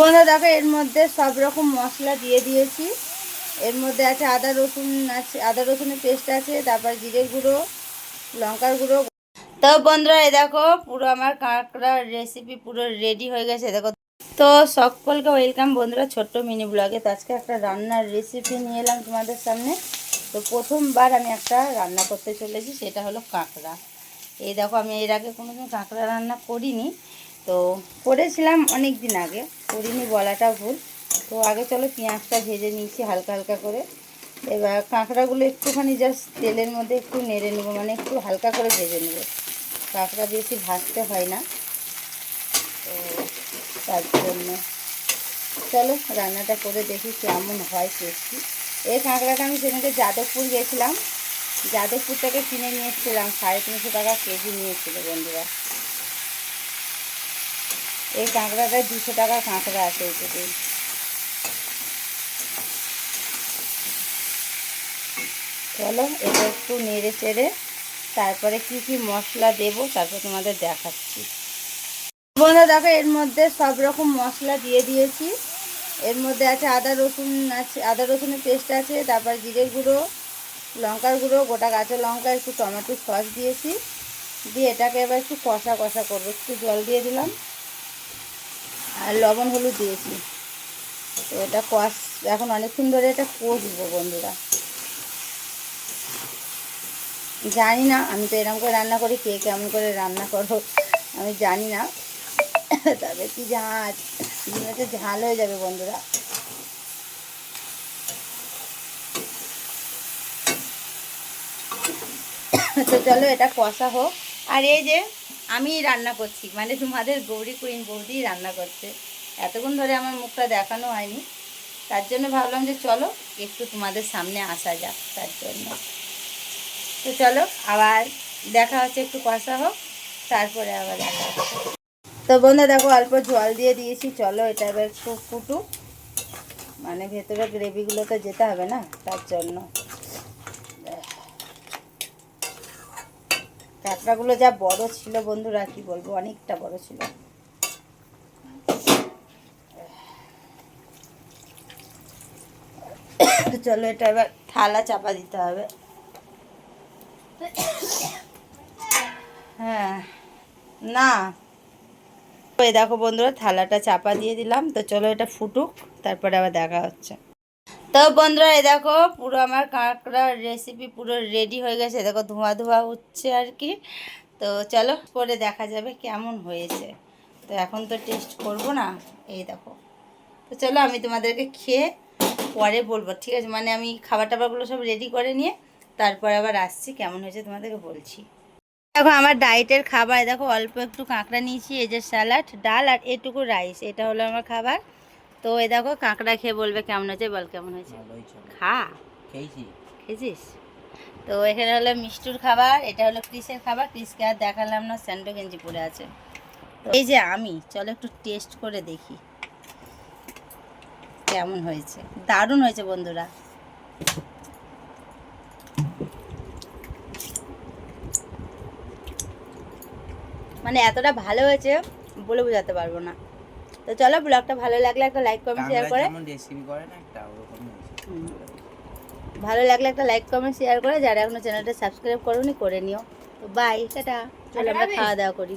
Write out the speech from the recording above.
বন্ধুরা, দেখো, এর মধ্যে সব রকম মশলা দিয়ে দিয়েছি। এর মধ্যে আছে আদা, রসুন আছে, আদা, রসুনের পেস্ট আছে, তারপর জিরে গুঁড়ো, লঙ্কার গুঁড়ো। তো বন্ধুরা, এই দেখো, পুরো আমার কাঁকড়ার রেসিপি পুরো রেডি হয়ে গেছে, দেখো। তো সকলকে ওয়েলকাম বন্ধুরা, ছোট্ট মিনি ব্লগে তো আজকে একটা রান্নার রেসিপি নিয়ে এলাম তোমাদের সামনে। তো প্রথমবার আমি একটা রান্না করতে চলেছি, সেটা হলো কাঁকড়া। এই দেখো, আমি এর আগে কোনোদিন কাঁকড়া রান্না করিনি। তো করেছিলাম অনেক দিন আগে, করিনি বলাটা ভুল। তো আগে চলো পেঁয়াজটা ভেজে নিয়েছি হালকা হালকা করে। এবার কাঁকড়াগুলো একটুখানি জাস্ট তেলের মধ্যে একটু নেড়ে নেব মানে একটু হালকা করে ভেজে নেব। কাঁকড়া বেশি ভাজতে হয় না। তো তার জন্য চলো রান্নাটা করে দেখি কেমন হয় টেস্টি এই কাঁকড়াটা আমি সেদিনকে যাদবপুর গেছিলাম। যাদবপুর থেকে কিনে নিয়ে এসেছিলাম, সাড়ে তিনশো টাকা কেজি নিয়েছিল বন্ধুরা। এই কাঁকড়াটায় দুশো টাকা কাঁকড়া আছে এটুকুই চলো এটা একটু নেড়ে চেড়ে তারপরে কি কি মশলা দেব তারপর তোমাদের দেখাচ্ছি। বন্ধুরা, দেখো, এর মধ্যে সব রকম মশলা দিয়ে দিয়েছি। এর মধ্যে আছে আদা, রসুন আছে, আদা, রসুনের পেস্ট আছে, তারপর জিরে গুঁড়ো, লঙ্কার গুঁড়ো, গোটা কাঁচা লঙ্কা, একটু টমেটো সস দিয়েছি। দিয়ে এটাকে এবার একটু কষা কষা করব, একটু জল দিয়ে দিলাম। আর লবণ হলুদ দিয়েছি। তো এটা কষ, এখন অনেকক্ষণ ধরে এটা কষবো বন্ধুরা। জানি না, আমি তো এরকম করে রান্না করি, কে কেমন করে রান্না করো, আমি জানি না। তবে কি ঝাঁজ ঝাল হয়ে যাবে বন্ধুরা। তো চলো এটা কষা হোক। আর এই যে আমি রান্না করছি। মানে তোমাদের গৌরী, কুইন বৌদি রান্না করছে। এতক্ষণ ধরে আমার মুখটা দেখানো হয়নি। তার জন্য ভাবলাম যে চলো, একটু তোমাদের সামনে আসা যাক তার জন্য। তো চলো, আবার দেখা হচ্ছে, একটু কষা হোক, তারপরে আবার দেখা তো বন্ধু দেখো, অল্প জল দিয়ে দিয়েছি। চলো, এটা এবার একটু ফুটুক মানে ভেতরে গ্রেভিগুলো তো যেতে হবে না, তার জন্য। কাঁকড়াগুলো যা বড় ছিল বন্ধুরা, কি বলব, অনেকটা বড় ছিল। চলো, এটা এবার থালা চাপা দিতে হবে। হ্যাঁ না। এই দেখো বন্ধুরা, থালাটা চাপা দিয়ে দিলাম। তো চলো, এটা ফুটুক, তারপরে আবার দেখা হচ্ছে। তো বন্ধুরা, এই দেখো, পুরো আমার কাঁকড়ার রেসিপি পুরো রেডি হয়ে গেছে। দেখো, ধোঁয়া ধোঁয়া উঠছে আর কি। তো চলো, পরে দেখা যাবে কেমন হয়েছে। তো এখন তো টেস্ট করব না, এই দেখো। তো চলো, আমি তোমাদেরকে খেয়ে পরে বলব, ঠিক আছে? মানে আমি খাবার টাবারগুলো সব রেডি করে নিয়ে তারপর আবার আসছি, কেমন হয়েছে তোমাদেরকে বলছি। দেখো, আমার ডায়েটের খাবার দেখো, অল্প একটু কাঁকড়া নিয়েছি, এই যে স্যালাড ডাল আর এটুকু রাইস এটা হলো আমার খাবার। তো এই দেখো কাঁকড়া খেয়ে বলবে কেমন হয়েছে বল কেমন হয়েছে। খা। খেয়েছি। খেয়েছিস? তো এখানে হলো মিষ্টুর খাবার এটা হলো ক্রিসের খাবার। ক্রিসকে আর দেখালাম না স্যান্ডো গেঞ্জি পরে আছে। এই যে আমি চলো একটু টেস্ট করে দেখি। কেমন হয়েছে? দারুণ হয়েছে বন্ধুরা। মানে এতটা ভালো হয়েছে বলে বোঝাতে পারব না। তো চলো ব্লগটা ভালো লাগলে একটা লাইক কমেন্ট শেয়ার করে। যেমন রেসিপি করে না একটা ওরকম ভালো লাগলে একটা লাইক কমেন্ট শেয়ার করে। যারা এখনও চ্যানেলটা সাবস্ক্রাইব করোনি করে নিও। তো বাই টাটা। চলো আমরা খাওয়া দাওয়া করি।